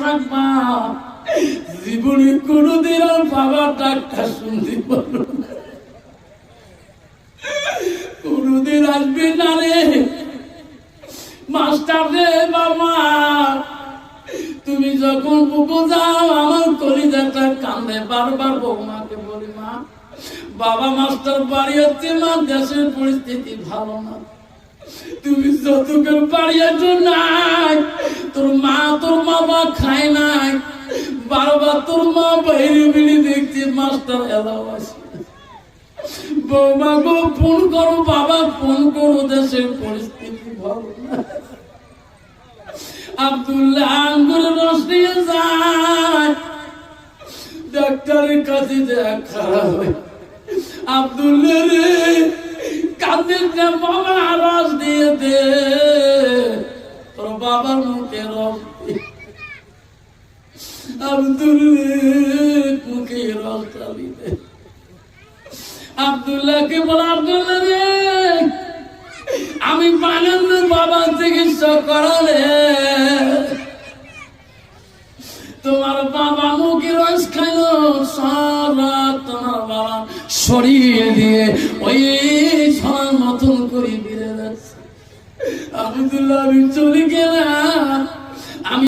থাকবা জীবনে কোনোদিন আর বাবার ডাক্তার শুনতে পারো না। কোনোদিন আসবে না রে মাস্টার রে বাবা, তুমি যখন যাও, আমার কলিজাটা কান্দে বারবার বৌমাকে বলি, মা, বাবা মাস্টার বাড়ি হচ্ছে মা দেশের পরিস্থিতি ভালো না তুমি যতক্ষণ বাড়িয়েছো নাই মা খায় নাই। বারবার তোর মা বাইরে বেরিয়ে দেখছে, মাস্টার, এলাও আসে। বৌমা, গো, ফোন করো, বাবা, ফোন করো, দেশের পরিস্থিতি ভালো আব্দুল্লাহ আঙ্গুর রস নিয়ে যায়। ডাক্তারের কাছে দেখা হয় আব্দুল্লাহ বাবা রস দিয়ে দে। তোর বাবার মুখে রস দে আব্দুল মুখে রস চালি দে বল, আব্দুল্লাহ রে, আমি পানেন্দ্র বাবা চিকিৎসা করালে। তোমার বাবা মুখে রস খাইল, সারা তোমার বাবা সরিয়ে দিয়ে ওই ছড়ার মতন করে বেড়ে যাচ্ছে। আবদুল্লাহ আমি চলে গেলাম।